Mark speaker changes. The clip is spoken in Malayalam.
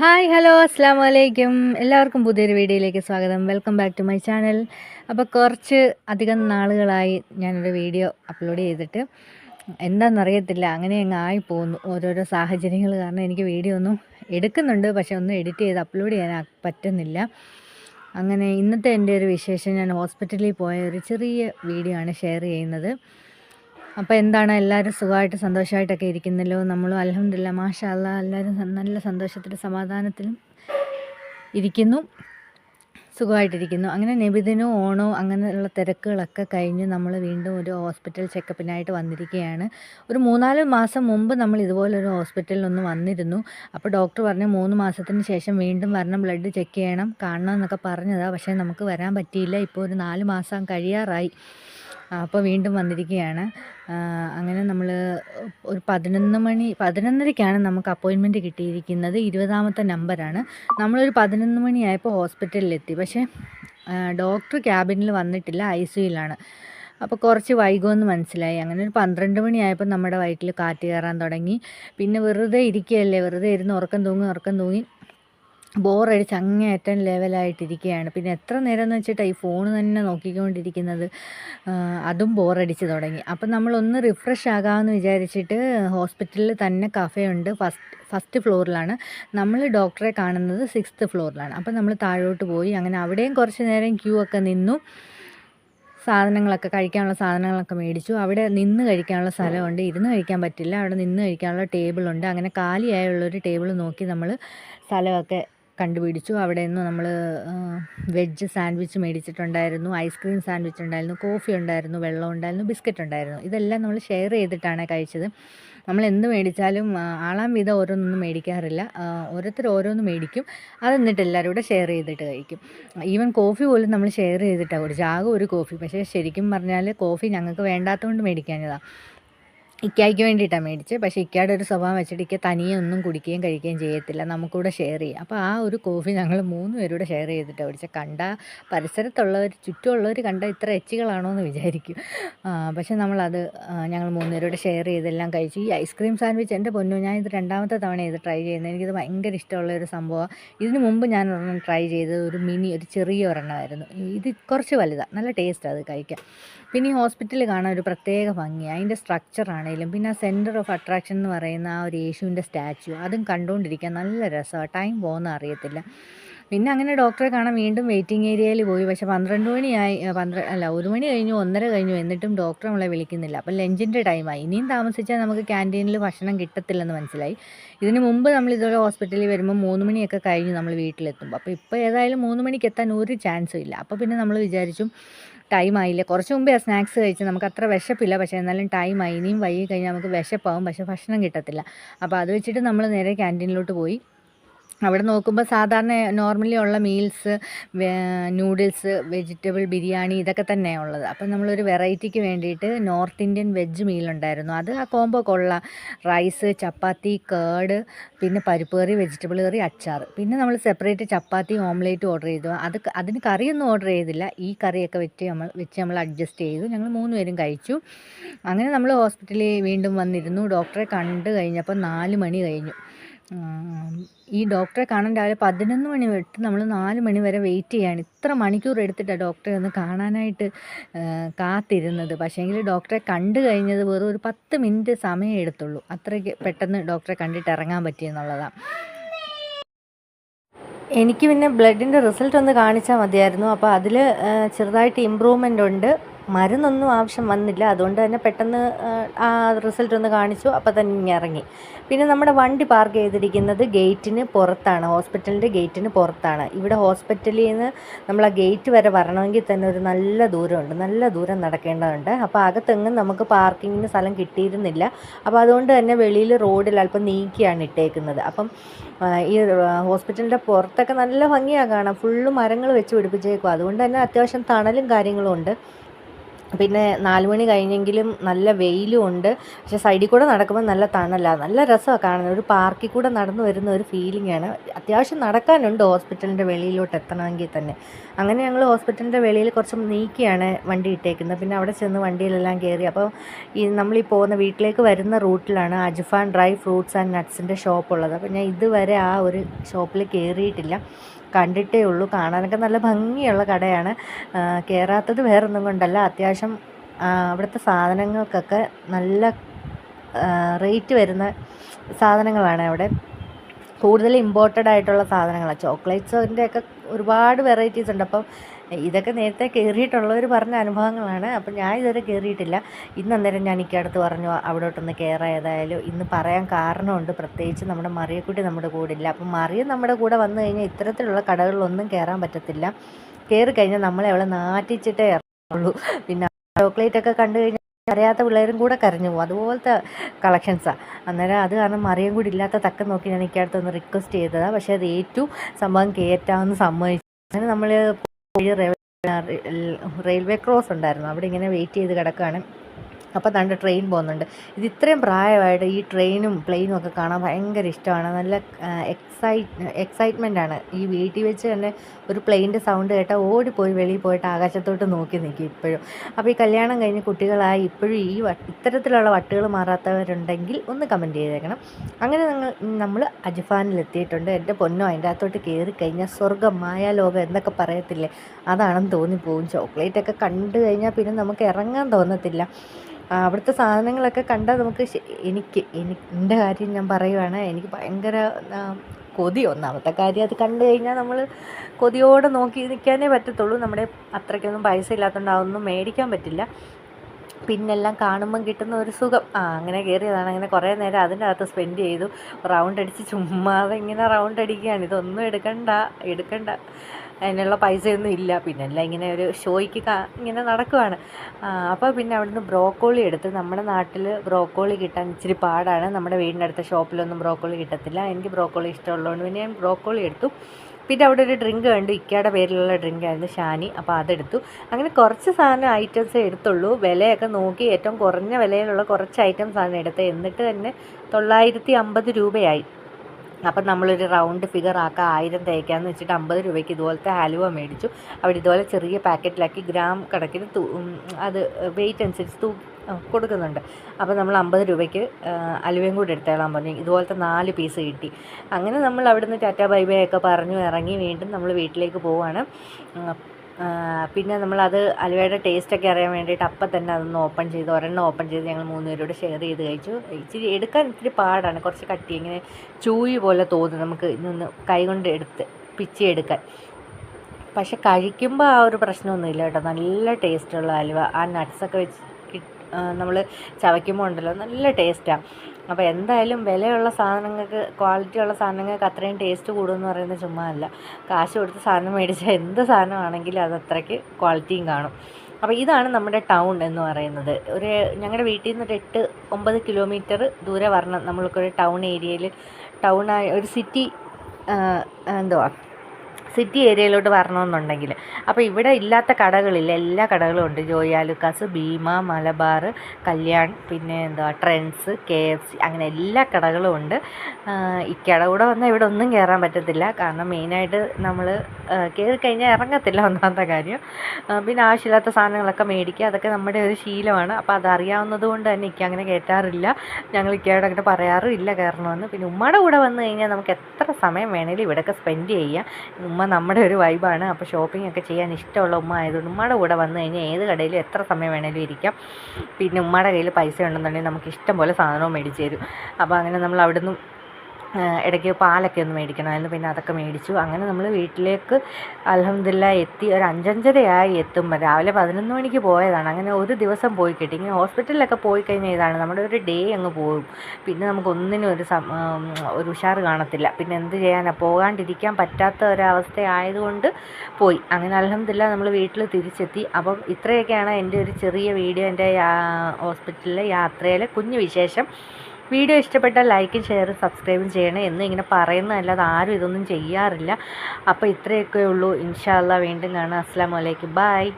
Speaker 1: ഹായ് ഹലോ അസ്സാം വലൈക്കും എല്ലാവർക്കും പുതിയൊരു വീഡിയോയിലേക്ക് സ്വാഗതം. Welcome back to my channel. അപ്പോൾ കുറച്ച് അധികം നാളുകളായി ഞാനൊരു വീഡിയോ അപ്ലോഡ് ചെയ്തിട്ട്. എന്താണെന്നറിയത്തില്ല അങ്ങനെ അങ്ങ് ആയി പോകുന്നു ഓരോരോ സാഹചര്യങ്ങൾ കാരണം എനിക്ക് വീഡിയോ ഒന്നും എടുക്കുന്നുണ്ട്. പക്ഷെ ഒന്നും എഡിറ്റ് ചെയ്ത് അപ്ലോഡ് ചെയ്യാൻ പറ്റുന്നില്ല. അങ്ങനെ ഇന്നത്തെ എന്റെ ഒരു വിശേഷം ഞാൻ ഹോസ്പിറ്റലിൽ പോയ ഒരു ചെറിയ വീഡിയോ ആണ് ഷെയർ ചെയ്യുന്നത്. അപ്പോൾ എന്താണ് എല്ലാവരും സുഖമായിട്ട് സന്തോഷമായിട്ടൊക്കെ ഇരിക്കുന്നല്ലോ? നമ്മളും അലഹമില്ല മാഷാ അല്ലാ എല്ലാവരും നല്ല സന്തോഷത്തിലും സമാധാനത്തിലും ഇരിക്കുന്നു. സുഖമായിട്ടിരിക്കുന്നു. അങ്ങനെ നബിദിനവും ഓണോ അങ്ങനെയുള്ള തിരക്കുകളൊക്കെ കഴിഞ്ഞ് നമ്മൾ വീണ്ടും ഒരു ഹോസ്പിറ്റൽ ചെക്കപ്പിനായിട്ട് വന്നിരിക്കുകയാണ്. ഒരു മൂന്നാൽ മാസം മുമ്പ് നമ്മൾ ഇതുപോലൊരു ഹോസ്പിറ്റലിൽ ഒന്ന് വന്നിരുന്നു. അപ്പോൾ ഡോക്ടർ പറഞ്ഞു മൂന്ന് മാസത്തിന് ശേഷം വീണ്ടും വരണം ബ്ലഡ് ചെക്ക് ചെയ്യണം കാണണം എന്നൊക്കെ പറഞ്ഞതാണ് പക്ഷേ നമുക്ക് വരാൻ പറ്റിയില്ല. ഇപ്പോൾ ഒരു നാല് മാസം കഴിയാറായി. അപ്പോൾ വീണ്ടും വന്നിരിക്കുകയാണ്. അങ്ങനെ നമ്മൾ ഒരു പതിനൊന്ന് മണി പതിനൊന്നരയ്ക്കാണ് നമുക്ക് അപ്പോയിൻമെന്റ് കിട്ടിയിരിക്കുന്നത്. ഇരുപതാമത്തെ നമ്പറാണ് നമ്മളൊരു പതിനൊന്ന് മണിയായപ്പോൾ ഹോസ്പിറ്റലിലെത്തി പക്ഷേ ഡോക്ടർ ക്യാബിനിൽ വന്നിട്ടില്ല ഐ സിയുലാണ് അപ്പോൾ കുറച്ച് വൈകുമെന്ന് മനസ്സിലായി. അങ്ങനെ ഒരു പന്ത്രണ്ട് മണിയായപ്പോൾ നമ്മുടെ വയറ്റിൽ കാറ്റ് കയറാൻ തുടങ്ങി. പിന്നെ വെറുതെ ഇരിക്കുകയല്ലേ? വെറുതെ ഇരുന്ന് ഉറക്കം തൂങ്ങി ഉറക്കം തൂങ്ങി. ബോറടിച്ച് അങ്ങേയറ്റം ലെവലായിട്ടിരിക്കുകയാണ്. പിന്നെ എത്ര നേരം എന്ന് വെച്ചിട്ടാണ് ഈ ഫോൺ തന്നെ നോക്കിക്കൊണ്ടിരിക്കുന്നത്? അതും ബോറടിച്ച് തുടങ്ങി. അപ്പം നമ്മളൊന്ന് റിഫ്രഷ് ആകാമെന്ന് വിചാരിച്ചിട്ട് ഹോസ്പിറ്റലിൽ തന്നെ കഫേ ഉണ്ട് ഫസ്റ്റ് ഫസ്റ്റ് ഫ്ലോറിലാണ്. നമ്മൾ ഡോക്ടറെ കാണുന്നത് സിക്സ്ത് ഫ്ലോറിലാണ്. അപ്പം നമ്മൾ താഴോട്ട് പോയി അങ്ങനെ അവിടെയും കുറച്ച് നേരം ക്യൂ ഒക്കെ നിന്നു. സാധനങ്ങളൊക്കെ കഴിക്കാനുള്ള സാധനങ്ങളൊക്കെ മേടിച്ചു. അവിടെ നിന്ന് കഴിക്കാനുള്ള സ്ഥലമുണ്ട്. ഇരുന്ന് കഴിക്കാൻ പറ്റില്ല. അവിടെ നിന്ന് കഴിക്കാനുള്ള ടേബിളുണ്ട്. അങ്ങനെ കാലിയായുള്ളൊരു ടേബിൾ നോക്കി നമ്മൾ സ്ഥലമൊക്കെ കണ്ടുപിടിച്ചു. അവിടെ നിന്ന് നമ്മൾ വെജ് സാൻഡ്വിച്ച് മേടിച്ചിട്ടുണ്ടായിരുന്നു. ഐസ്ക്രീം സാൻഡ്വിച്ച് ഉണ്ടായിരുന്നു കോഫി ഉണ്ടായിരുന്നു. വെള്ളം ഉണ്ടായിരുന്നു. ബിസ്ക്കറ്റ് ഉണ്ടായിരുന്നു. ഇതെല്ലാം നമ്മൾ ഷെയർ ചെയ്തിട്ടാണ് കഴിച്ചത്. നമ്മൾ എന്ത് മേടിച്ചാലും ആളാം വിധം ഓരോന്നൊന്നും മേടിക്കാറില്ല. ഓരോരുത്തർ ഓരോന്ന് മേടിക്കും. അത് എന്നിട്ട് എല്ലാവരും കൂടെ ഷെയർ ചെയ്തിട്ട് കഴിക്കും. ഈവൻ കോഫി പോലും നമ്മൾ ഷെയർ ചെയ്തിട്ടാണ് കുടിച്ചത് ആകെ ഒരു കോഫി. പക്ഷേ ശരിക്കും പറഞ്ഞാൽ കോഫി ഞങ്ങൾക്ക് വേണ്ടാത്തതുകൊണ്ട് മേടിക്കാഞ്ഞതാണ് ഇക്കായ്ക്ക് വേണ്ടിയിട്ടാണ് മേടിച്ചത് പക്ഷേ ഇക്കയുടെ ഒരു സ്വഭാവം വെച്ചിട്ട് ഇക്ക തനിയെ ഒന്നും കുടിക്കുകയും കഴിക്കുകയും ചെയ്യത്തില്ല. നമുക്കൂടെ ഷെയർ ചെയ്യാം. അപ്പോൾ ആ ഒരു കോഫി ഞങ്ങൾ മൂന്ന് പേരൂടെ ഷെയർ ചെയ്തിട്ടാണ് കുടിച്ചത് കണ്ട പരിസരത്തുള്ളവർ ചുറ്റുമുള്ളവർ കണ്ട ഇത്ര എച്ചുകളാണോ എന്ന് വിചാരിക്കും. പക്ഷെ നമ്മളത് ഞങ്ങൾ മൂന്ന് പേരൂടെ ഷെയർ ചെയ്തെല്ലാം കഴിച്ചു. ഈ ഐസ്ക്രീം സാൻഡ്വിച്ച് എന്റെ പൊന്നു ഞാൻ ഇത് രണ്ടാമത്തെ തവണ ഇത് ട്രൈ ചെയ്യുന്നത്. എനിക്കിത് ഭയങ്കര ഇഷ്ടമുള്ള ഒരു സംഭവമാണ് ഇതിന് മുമ്പ് ഞാൻ ഒരെണ്ണം ട്രൈ ചെയ്തത് ഒരു മിനി ഒരു ചെറിയ ഒരെണ്ണമായിരുന്നു. ഇത് കുറച്ച് വലുതാണ് നല്ല ടേസ്റ്റ് അത് കഴിക്കാൻ. പിന്നെ ഈ ഹോസ്പിറ്റൽ കാണാൻ ഒരു പ്രത്യേക ഭംഗിയാണ് അതിന്റെ സ്ട്രക്ചർ ആണെങ്കിലും പിന്നെ ആ സെന്റർ ഓഫ് അട്രാക്ഷൻ എന്ന് പറയുന്ന ആ ഒരു യേശുവിന്റെ സ്റ്റാച്ചു അതും കണ്ടുകൊണ്ടിരിക്കാൻ നല്ല രസമാണ് ടൈം പോകുന്ന അറിയത്തില്ല. പിന്നെ അങ്ങനെ ഡോക്ടറെ കാണാൻ വീണ്ടും വെയിറ്റിംഗ് ഏരിയയിൽ പോയി. പക്ഷെ പന്ത്രണ്ട് മണിയായി പന്ത്രണ്ട് അല്ല ഒരു മണി കഴിഞ്ഞു ഒന്നര കഴിഞ്ഞു എന്നിട്ടും ഡോക്ടർ നമ്മളെ വിളിക്കുന്നില്ല. അപ്പം ലഞ്ചിന്റെ ടൈമായി ഇനിയും താമസിച്ചാൽ നമുക്ക് ക്യാന്റീനിൽ ഭക്ഷണം കിട്ടത്തില്ലെന്ന് മനസ്സിലായി. ഇതിന് മുമ്പ് നമ്മൾ ഇതുപോലെ ഹോസ്പിറ്റലിൽ വരുമ്പോൾ മൂന്ന് മണിയൊക്കെ കഴിഞ്ഞ് നമ്മൾ വീട്ടിലെത്തുമ്പോൾ. അപ്പോൾ ഇപ്പോൾ ഏതായാലും മൂന്ന് മണിക്ക് എത്താൻ ഒരു ചാൻസും ഇല്ല. അപ്പോൾ പിന്നെ നമ്മൾ വിചാരിച്ചു ടൈം ആയില്ല? കുറച്ച് മുമ്പേ ആ സ്നാക്സ് കഴിച്ച് നമുക്ക് അത്ര വിശപ്പില്ല. പക്ഷേ എന്നാലും ടൈം ആയി. ഇനിയും വൈകി കഴിഞ്ഞാൽ നമുക്ക് വിശപ്പാവും. പക്ഷേ ഭക്ഷണം കിട്ടത്തില്ല. അപ്പോൾ അത് വെച്ചിട്ട് നമ്മൾ നേരെ ക്യാന്റീനിലോട്ട് പോയി. അവിടെ നോക്കുമ്പോൾ സാധാരണ നോർമലി ഉള്ള മീൽസ് നൂഡിൽസ് വെജിറ്റബിൾ ബിരിയാണി ഇതൊക്കെ തന്നെയാണ് ഉള്ളത്. അപ്പം നമ്മളൊരു വെറൈറ്റിക്ക് വേണ്ടിയിട്ട് നോർത്ത് ഇന്ത്യൻ വെജ് മീലുണ്ടായിരുന്നു അത് ആ കോംബോ കൊള്ളാം. റൈസ് ചപ്പാത്തി കേട് പിന്നെ പരിപ്പ് കറി വെജിറ്റബിൾ കറി അച്ചാർ പിന്നെ നമ്മൾ സെപ്പറേറ്റ് ചപ്പാത്തി ഓംലേറ്റ് ഓർഡർ ചെയ്തു. അത് അതിന് കറിയൊന്നും ഓർഡർ ചെയ്തില്ല. ഈ കറിയൊക്കെ വെച്ച് നമ്മൾ വെച്ച് നമ്മൾ അഡ്ജസ്റ്റ് ചെയ്തു. ഞങ്ങൾ മൂന്ന് പേരും കഴിച്ചു. അങ്ങനെ നമ്മൾ ഹോസ്പിറ്റലിൽ വീണ്ടും വന്നിരുന്നു. ഡോക്ടറെ കണ്ടു കഴിഞ്ഞപ്പോൾ നാല് മണി കഴിഞ്ഞു. ഈ ഡോക്ടറെ കാണാൻ രാവിലെ പതിനൊന്ന് മണി തൊട്ട് നമ്മൾ നാല് മണി വരെ വെയിറ്റ് ചെയ്യാണ്. ഇത്ര മണിക്കൂർ എടുത്തിട്ടാണ് ഡോക്ടറെ ഒന്ന് കാണാനായിട്ട് കാത്തിരുന്നത്. പക്ഷേ പക്ഷേങ്കിൽ ഡോക്ടറെ കണ്ടു കഴിഞ്ഞത് വെറും ഒരു പത്ത് മിനിറ്റ് സമയം എടുത്തുള്ളൂ. അത്രയ്ക്ക് പെട്ടെന്ന് ഡോക്ടറെ കണ്ടിട്ട് ഇറങ്ങാൻ പറ്റിയെന്നുള്ളതാണ് എനിക്ക് പിന്നെ ബ്ലഡിന്റെ റിസൾട്ട് ഒന്ന് കാണിച്ചാൽ മതിയായിരുന്നു. അപ്പോൾ അതിൽ ചെറുതായിട്ട് ഇമ്പ്രൂവ്മെന്റ് ഉണ്ട്. മരുന്നൊന്നും ആവശ്യം വന്നില്ല. അതുകൊണ്ട് തന്നെ പെട്ടെന്ന് ആ, റിസൾട്ട് ഒന്ന് കാണിച്ചു. അപ്പോൾ തന്നെ ഇങ്ങ് ഇറങ്ങി. പിന്നെ നമ്മുടെ വണ്ടി പാർക്ക് ചെയ്തിരിക്കുന്നത് ഗേറ്റിന് പുറത്താണ്. ഹോസ്പിറ്റലിന്റെ ഗേറ്റിന് പുറത്താണ്. ഇവിടെ ഹോസ്പിറ്റലിൽ നിന്ന് നമ്മൾ ആ ഗേറ്റ് വരെ വരണമെങ്കിൽ തന്നെ ഒരു നല്ല ദൂരമുണ്ട്. നല്ല ദൂരം നടക്കേണ്ടതുണ്ട്. അപ്പോൾ അകത്തെങ്ങും നമുക്ക് പാർക്കിങ്ങിന് സ്ഥലം കിട്ടിയിരുന്നില്ല. അപ്പോൾ അതുകൊണ്ട് തന്നെ വെളിയിൽ റോഡിൽ അല്പം നീക്കിയാണ് ഇട്ടേക്കുന്നത്. അപ്പം ഈ ഹോസ്പിറ്റലിന്റെ പുറത്തൊക്കെ നല്ല ഭംഗിയാണ് കാണാം. ഫുള്ള് മരങ്ങൾ വെച്ച് പിടിപ്പിച്ചേക്കും അതുകൊണ്ട് തന്നെ അത്യാവശ്യം തണലും കാര്യങ്ങളും ഉണ്ട്. പിന്നെ നാല് മണി കഴിഞ്ഞെങ്കിലും നല്ല വെയിലും ഉണ്ട്. പക്ഷേ സൈഡിൽ കൂടെ നടക്കുമ്പോൾ നല്ല തണല. നല്ല രസമാണ് കാണുന്നത്. ഒരു പാർക്കിൽ കൂടെ നടന്നു വരുന്ന ഒരു ഫീലിംഗ് ആണ്. അത്യാവശ്യം നടക്കാനുണ്ട് ഹോസ്പിറ്റലിന്റെ വെളിയിലോട്ട് എത്തണമെങ്കിൽ തന്നെ. അങ്ങനെ ഞങ്ങൾ ഹോസ്പിറ്റലിന്റെ വെളിയിൽ കുറച്ച് നീക്കിയാണ് വണ്ടി ഇട്ടേക്കുന്നത്. പിന്നെ അവിടെ ചെന്ന് വണ്ടിയിലെല്ലാം കയറി അപ്പോൾ ഈ നമ്മൾ ഈ പോകുന്ന വീട്ടിലേക്ക് വരുന്ന റൂട്ടിലാണ് അജ്ഫാൻ ഡ്രൈ ഫ്രൂട്ട്സ് ആൻഡ് നട്ട്സിന്റെ ഷോപ്പ് ഉള്ളത്. അപ്പോൾ ഞാൻ ഇതുവരെ ആ ഒരു ഷോപ്പിൽ കയറിയിട്ടില്ല കണ്ടിട്ടേ ഉള്ളൂ. കാണാനൊക്കെ നല്ല ഭംഗിയുള്ള കടയാണ്. കയറാത്തത് വേറൊന്നും കൊണ്ടല്ല. അത്യാവശ്യം അവിടുത്തെ സാധനങ്ങൾക്കൊക്കെ നല്ല റേറ്റ് വരുന്ന സാധനങ്ങളാണ് അവിടെ. കൂടുതൽ ഇമ്പോർട്ടഡ് ആയിട്ടുള്ള സാധനങ്ങളാണ് ചോക്ലേറ്റ്സിന്റെ ഒക്കെ ഒരുപാട് വെറൈറ്റീസ് ഉണ്ട്. അപ്പം ഇതൊക്കെ നേരത്തെ കയറിയിട്ടുള്ളവർ പറഞ്ഞ അനുഭവങ്ങളാണ്. അപ്പം ഞാൻ ഇതുവരെ കയറിയിട്ടില്ല ഇന്ന് അന്നേരം ഞാൻ അടുത്ത് പറഞ്ഞു അവിടോട്ടൊന്ന് കയറാം ഏതായാലും ഇന്ന് പറയാൻ കാരണമുണ്ട്. പ്രത്യേകിച്ച് നമ്മുടെ മറിയക്കുട്ടി നമ്മുടെ കൂടെ ഇല്ല. അപ്പം മറിയ നമ്മുടെ കൂടെ വന്നു കഴിഞ്ഞാൽ ഇത്തരത്തിലുള്ള കടകളിലൊന്നും കയറാൻ പറ്റത്തില്ല. കയറി കഴിഞ്ഞാൽ നമ്മളെ അവളെ നാട്ടിച്ചിട്ടേ ഇറങ്ങുള്ളൂ പിന്നെ ചോക്ലേറ്റ് ഒക്കെ കണ്ടു കഴിഞ്ഞാൽ അറിയാത്ത പിള്ളേരും കൂടെ കരഞ്ഞു പോകും. അതുപോലത്തെ കളക്ഷൻസാണ് അന്നേരം അത് കാരണം മറിയം കൂടി ഇല്ലാത്ത തക്ക നോക്കി ഞാൻ എനിക്കടുത്തൊന്ന് റിക്വസ്റ്റ് ചെയ്തതാണ് പക്ഷേ അത് ഏറ്റു സംഭവം കയറ്റാമെന്ന് സമ്മതിച്ചു. അങ്ങനെ നമ്മൾ റെയിൽവേ ക്രോസ് ഉണ്ടായിരുന്നു. അവിടെ ഇങ്ങനെ വെയിറ്റ് ചെയ്ത് കിടക്കുകയാണ് അപ്പോൾ തണ്ട് ട്രെയിൻ പോകുന്നുണ്ട്. ഇത് ഇത്രയും പ്രായമായിട്ട് ഈ ട്രെയിനും പ്ലെയിനും ഒക്കെ കാണാൻ ഭയങ്കര ഇഷ്ടമാണ്. നല്ല എക്സൈറ്റ് എക്സൈറ്റ്മെന്റ് ആണ്. ഈ വീട്ടിൽ വെച്ച് തന്നെ ഒരു പ്ലെയിന്റെ സൗണ്ട് കേട്ടാൽ ഓടിപ്പോയി വെളിയിൽ പോയിട്ട് ആകാശത്തോട്ട് നോക്കി നിൽക്കും ഇപ്പോഴും. അപ്പോൾ ഈ കല്യാണം കഴിഞ്ഞ് കുട്ടികളായി ഇപ്പോഴും ഈ ഇത്തരത്തിലുള്ള വട്ടുകൾ മാറാത്തവരുണ്ടെങ്കിൽ ഒന്ന് കമന്റ് ചെയ്തേക്കണം. അങ്ങനെ നിങ്ങൾ നമ്മൾ അജ്ഫാനിലെത്തിയിട്ടുണ്ട് എന്റെ പൊന്നോ അതിന്റെ അകത്തോട്ട് കയറി കഴിഞ്ഞാൽ സ്വർഗം മായാലോകം എന്നൊക്കെ പറയത്തില്ലേ? അതാണെന്ന് തോന്നിപ്പോവും ചോക്ലേറ്റ് ഒക്കെ കണ്ടു കഴിഞ്ഞാൽ പിന്നെ നമുക്ക് ഇറങ്ങാൻ തോന്നത്തില്ല. അവിടുത്തെ സാധനങ്ങളൊക്കെ കണ്ടാൽ നമുക്ക് എനിക്ക് എനിക്ക് എന്റെ കാര്യം ഞാൻ പറയുവാണ് എനിക്ക് ഭയങ്കര കൊതി. ഒന്നാമത്തെ കാര്യം അത് കണ്ടു കഴിഞ്ഞാൽ നമ്മൾ കൊതിയോടെ നോക്കി നിൽക്കാനേ പറ്റത്തുള്ളൂ. നമ്മുടെ അത്രയ്ക്കൊന്നും പൈസ ഇല്ലാത്തതുകൊണ്ട് അതൊന്നും മേടിക്കാൻ പറ്റില്ല. പിന്നെല്ലാം കാണുമ്പം കിട്ടുന്ന ഒരു സുഖം. ആ അങ്ങനെ കയറിയതാണ് അങ്ങനെ കുറേ നേരം അതിന്റെ അകത്ത് സ്പെൻഡ് ചെയ്തു. റൗണ്ട് അടിച്ച് ചുമ്മാതെ ഇങ്ങനെ റൗണ്ട് അടിക്കുകയാണ്. ഇതൊന്നും എടുക്കണ്ട എടുക്കണ്ട. അതിനുള്ള പൈസയൊന്നും ഇല്ല. പിന്നെ എല്ലാം ഇങ്ങനെ ഒരു ഷോയ്ക്ക് ഇങ്ങനെ നടക്കുവാണ്. അപ്പോൾ പിന്നെ അവിടുന്ന് ബ്രോക്കോളി എടുത്ത് നമ്മുടെ നാട്ടിൽ ബ്രോക്കോളി കിട്ടാൻ ഇച്ചിരി പാടാണ്. നമ്മുടെ വീടിന്റെ അടുത്ത ഷോപ്പിലൊന്നും ബ്രോക്കോളി കിട്ടത്തില്ല. എനിക്ക് ബ്രോക്കോളി ഇഷ്ടമുള്ളതുകൊണ്ട് പിന്നെ ഞാൻ ബ്രോക്കോളി എടുത്തു. പിന്നെ അവിടെ ഒരു ഡ്രിങ്ക് കണ്ടു. ഇക്കയുടെ പേരിലുള്ള ഡ്രിങ്ക് ആയിരുന്നു ഷാനി. അപ്പോൾ അതെടുത്തു. അങ്ങനെ കുറച്ച് സാധനം ഐറ്റംസ് എടുത്തുള്ളൂ. വിലയൊക്കെ നോക്കി ഏറ്റവും കുറഞ്ഞ വിലയിലുള്ള കുറച്ച് ഐറ്റംസ് ആണ് എടുത്തത്. എന്നിട്ട് തന്നെ തൊള്ളായിരത്തി അമ്പത് രൂപയായി. അപ്പം നമ്മളൊരു റൗണ്ട് ഫിഗർ ആക്കുക ആയിരം തേക്കാന്ന് വെച്ചിട്ട് അമ്പത് രൂപയ്ക്ക് ഇതുപോലത്തെ ഹലുവ മേടിച്ചു. അവിടെ ഇതുപോലെ ചെറിയ പാക്കറ്റിലാക്കി ഗ്രാം കണക്കിന് അത് വെയിറ്റ് അനുസരിച്ച് തൂ കൊടുക്കുന്നുണ്ട്. അപ്പോൾ നമ്മൾ അമ്പത് രൂപയ്ക്ക് അലുവയും കൂടി എടുത്തേളാൻ പറഞ്ഞു. ഇതുപോലത്തെ നാല് പീസ് കിട്ടി. അങ്ങനെ നമ്മൾ അവിടുന്ന് ടാറ്റാ ബൈ ഒക്കെ പറഞ്ഞു ഇറങ്ങി വീണ്ടും നമ്മൾ വീട്ടിലേക്ക് പോവാണ്. പിന്നെ നമ്മളത് അലുവയുടെ ടേസ്റ്റൊക്കെ അറിയാൻ വേണ്ടിയിട്ട് അപ്പം തന്നെ അതൊന്ന് ഓപ്പൺ ചെയ്ത് ഒരെണ്ണം ഓപ്പൺ ചെയ്ത് ഞങ്ങൾ മൂന്ന് പേരോട് ഷെയർ ചെയ്ത് കഴിച്ചു. ഇച്ചിരി എടുക്കാൻ ഇത്തിരി പാടാണ്. കുറച്ച് കട്ടി ഇങ്ങനെ ചൂയി പോലെ തോന്നും നമുക്ക് ഇന്നൊന്ന് കൈ കൊണ്ട് എടുത്ത് പിച്ചി എടുക്കാൻ. പക്ഷെ കഴിക്കുമ്പോൾ ആ ഒരു പ്രശ്നമൊന്നുമില്ല കേട്ടോ. നല്ല ടേസ്റ്റുള്ള അലുവ ആ നട്ട്സൊക്കെ വെച്ച് നമ്മൾ ചവയ്ക്കുമ്പോൾ ഉണ്ടല്ലോ നല്ല ടേസ്റ്റാണ് അപ്പോൾ എന്തായാലും വിലയുള്ള സാധനങ്ങൾക്ക് ക്വാളിറ്റി ഉള്ള സാധനങ്ങൾക്ക് അത്രയും ടേസ്റ്റ് കൂടുമെന്ന് പറയുന്നത് ചുമ്മാ അല്ല കാശ് കൊടുത്ത് സാധനം മേടിച്ചാൽ എന്ത് സാധനമാണെങ്കിലും അത് അത്രയ്ക്ക് ക്വാളിറ്റിയും കാണും. അപ്പോൾ ഇതാണ് നമ്മുടെ ടൗൺ എന്ന് പറയുന്നത്. ഒരു ഞങ്ങളുടെ വീട്ടിൽ നിന്ന് ഒരു എട്ട് ഒമ്പത് കിലോമീറ്റർ ദൂരെ വരണം. നമ്മൾക്കൊരു ടൗൺ ഏരിയയിൽ ടൗൺ ഒരു സിറ്റി എന്തുവാ? സിറ്റി ഏരിയയിലോട്ട് വരണമെന്നുണ്ടെങ്കിൽ. അപ്പോൾ ഇവിടെ ഇല്ലാത്ത കടകളില്ല എല്ലാ കടകളും ഉണ്ട്. ജോയാലുക്കാസ് ഭീമ മലബാർ കല്യാൺ പിന്നെ എന്താ ട്രെൻഡ്സ് കെ എഫ് സി അങ്ങനെ എല്ലാ കടകളും ഉണ്ട്. കട കൂടെ വന്നാൽ ഇവിടെ ഒന്നും കയറാൻ പറ്റത്തില്ല. കാരണം മെയിനായിട്ട് നമ്മൾ കയറി കഴിഞ്ഞാൽ ഇറങ്ങത്തില്ല ഒന്നാമത്തെ കാര്യം. പിന്നെ ആവശ്യമില്ലാത്ത സാധനങ്ങളൊക്കെ മേടിക്കുക അതൊക്കെ നമ്മുടെ ഒരു ശീലമാണ്. അപ്പോൾ അതറിയാവുന്നത് കൊണ്ട് തന്നെ ഇക്ക അങ്ങനെ കയറ്റാറില്ല ഞങ്ങൾ ഇക്കയോട് അങ്ങനെ പറയാറും ഇല്ല കയറണമെന്ന്. പിന്നെ ഉമ്മയുടെ കൂടെ വന്നു കഴിഞ്ഞാൽ നമുക്ക് എത്ര സമയം വേണേലും ഇവിടെയൊക്കെ സ്പെൻഡ് ചെയ്യാം. ഉമ്മ നമ്മുടെ ഒരു വൈബാണ് അപ്പോൾ ഷോപ്പിംഗ് ഒക്കെ ചെയ്യാൻ ഇഷ്ടമുള്ള ഉമ്മ ആയതുകൊണ്ട് ഉമ്മയുടെ കൂടെ വന്നു കഴിഞ്ഞാൽ ഏത് കടയിലും എത്ര സമയം വേണേലും ഇരിക്കാം. പിന്നെ ഉമ്മയുടെ കയ്യിൽ പൈസ ഉണ്ടെന്നുണ്ടെങ്കിൽ നമുക്ക് ഇഷ്ടം പോലെ സാധനവും മേടിച്ച് തരും. അപ്പോൾ അങ്ങനെ നമ്മൾ അവിടുന്ന് ഇടയ്ക്ക് പാലൊക്കെ ഒന്ന് മേടിക്കണമായിരുന്നു പിന്നെ അതൊക്കെ മേടിച്ചു. അങ്ങനെ നമ്മൾ വീട്ടിലേക്ക് അലഹമില്ല എത്തി. ഒരു അഞ്ചഞ്ചരയായി എത്തുമ്പോൾ രാവിലെ പതിനൊന്ന് മണിക്ക് പോയതാണ്. അങ്ങനെ ഒരു ദിവസം പോയി കിട്ടി. ഇങ്ങനെ ഹോസ്പിറ്റലിലൊക്കെ പോയി കഴിഞ്ഞാൽ ഇതാണ്. നമ്മുടെ ഒരു ഡേ അങ്ങ് പോകും. പിന്നെ നമുക്കൊന്നിനും ഒരു ഒരു ഉഷാർ കാണത്തില്ല. പിന്നെ എന്ത് ചെയ്യാനാണ് പോകാണ്ടിരിക്കാൻ പറ്റാത്ത ഒരവസ്ഥ ആയതുകൊണ്ട് പോയി. അങ്ങനെ അലഹമില്ല നമ്മൾ വീട്ടിൽ തിരിച്ചെത്തി. അപ്പം ഇത്രയൊക്കെയാണ് എന്റെ ഒരു ചെറിയ വീഡിയോ. എന്റെ ഹോസ്പിറ്റലിലെ യാത്രയിലെ കുഞ്ഞു വിശേഷം. വീഡിയോ ഇഷ്ടപ്പെട്ടാൽ ലൈക്കും ഷെയറും സബ്സ്ക്രൈബും ചെയ്യണം. എന്ന് ഇങ്ങനെ പറയുന്നതല്ലാതെ ആരും ഇതൊന്നും ചെയ്യാറില്ല. അപ്പോൾ ഇത്രയൊക്കെ ഉള്ളൂ. ഇൻഷാല്ല വീണ്ടും കാണാം. അസ്സാം വലൈക്കും ബായ്